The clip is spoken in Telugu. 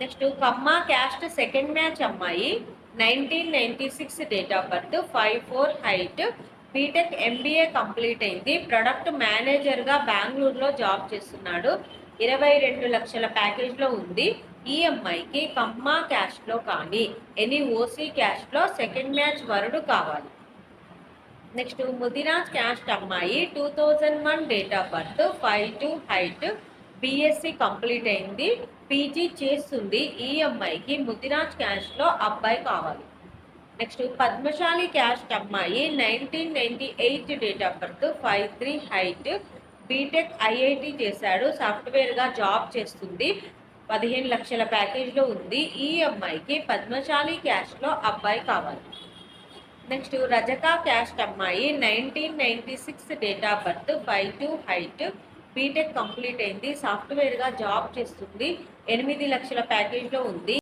Next Kamma caste second match అమ్మాయి nineteen ninety six date of birth five four height BTech MBA complete అయింది. ప్రొడక్ట్ మేనేజర్గా బెంగళూరులో జాబ్ చేస్తున్నాడు. ఇరవై రెండు లక్షల ప్యాకేజ్లో ఉంది. ఈ అమ్మాయికి కమ్మ క్యాష్లో కానీ ఎనీ ఓసీ క్యాష్లో సెకండ్ మ్యాచ్ వరుడు కావాలి. నెక్స్ట్ ముదిరాజ్ క్యాస్ట్ అమ్మాయి two thousand one date of birth five two height BSc complete అయింది పీజీ చేస్తుంది ఈ అమ్మాయికి ముదిరాజ్ క్యాష్లో అబ్బాయి కావాలి. నెక్స్ట్ పద్మశాలి క్యాస్ట్ అమ్మాయి nineteen ninety eight date of birth five three height BTech IIT చేశాడు సాఫ్ట్వేర్గా జాబ్ చేస్తుంది పదిహేను లక్షల ప్యాకేజ్లో ఉంది ఈ అమ్మాయికి పద్మశాలి క్యాష్లో అబ్బాయి కావాలి. నెక్స్ట్ రజకా క్యాస్ట్ అమ్మాయి nineteen ninety six date of birth five two height BTech complete అయింది. సాఫ్ట్వేర్గా జాబ్ చేస్తుంది. ఎనిమిది లక్షల ప్యాకేజ్లో ఉంది.